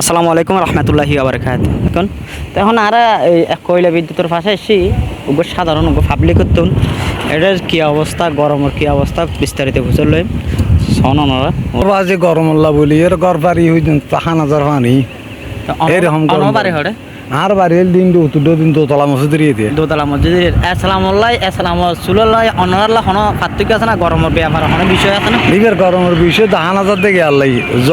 আসসালামু আলাইকুম রহমতুল্লাহি আবরকাত এখন তো এখন আর কয়লা বিদ্যুতের পাশে এসি ওগো সাধারণ ওগো পাবলিক করতুন এটার কী অবস্থা গরমের কী অবস্থা বিস্তারিত বুঝল ওনারা বাজে গরম বলি এর গরবারি হইতেন তাহা নাজার পানি এরকম গরম বাড়ি। হরে। আর বাড়ি এল দিন দু দিন দোতলা মসজিদ দিয়ে। দোতলা মসজিদ আসসালাম আল্লাহ আসসালাম সুল্লাহ অনারাল্লাহ হন পার্থক্য আছে না? গরমের ব্যাপার হন বিষয় আছে না? দিবের গরমের বিষয়ে দাহা নাজার দেখে আল্লাহ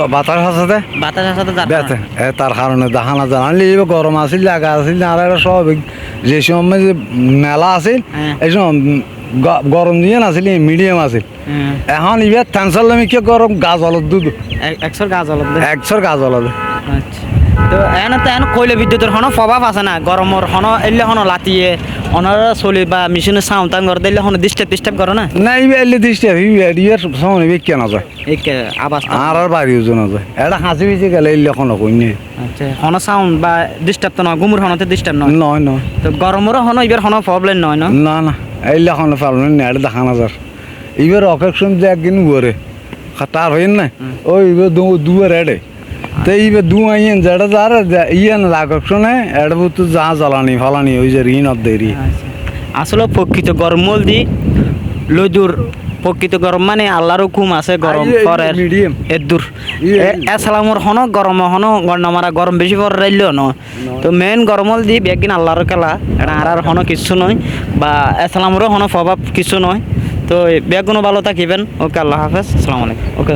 বাতাস আছে বাতাসের সাথে যার বেতে এ তার কারণে দাহা নাজার আনলে এবার গরম আছিল জায়গা আছিল আর একটা স্বাভাবিক। যে সময় যে মেলা আছিল হ্যাঁ। এই সময় গরম দিয়ে নাছিল মিডিয়াম আছিল। হ্যাঁ, এখন ইবার টেনশন গরম? গাছ অলদ দুধ। এক- একশোর গাছ অলপ দে। একশোর গাছ অলদ আচ্ছা। তো এনে তো এনে কইলে বিদ্যুতের হনো প্রভাব আছে না। গরমর হনো এলে হনো লাতিয়ে অনারা চলি বা মেশিনের সাউন্ড টাউন করে দিলে হনো ডিস্টার্ব ডিস্টার্ব করে না। না ইবার এলে দিচ্ছে ইবার ইবার সময় ইবার কেনা যায় এই কে- আওয়াজ আর আর বাড়ি ওজন যায় এটা হাসি পিছিয়ে গেলে এলে এখন কই নেই আচ্ছা হনো সাউন্ড বা ডিস্টার্ব তো নয় গুমুর হনোতে ডিস্টার্ব নয় নয় নয় তো গরমেরও হনো এবার হনো প্রবলেম নয় না? না না এলে এখন পারবেন না এটা দেখা না যার এবার অকেশন যে একদিন ঘরে তার হইন না ওই এবার দুয়ার এডে। দু আইন যেটা যার ইয়ে আকর্ষণে এটা বুঝতো যা জ্বালানি ফালানি ওই যে ঋণ অব দেরি। আচ্ছা। আসলে প্রকৃত গরম দি লদুর প্রকৃত গরম মানে আল্লাহর হুকুম আছে গরম। এদুর এসালামর হনো গরম হনো গন্ডমারা গরম বেশি পরে ন। তো মেন গরম হল দি একদিন আল্লাহর খেলা এটা আর আর হনো কিছু নয় বা এসালামরও হনো প্রভাব কিছু নয়। তো বেগুনও ভালো থাকিবেন। ওকে আল্লাহ হাফেজ। আসসালামু আলাইকুম। ওকে।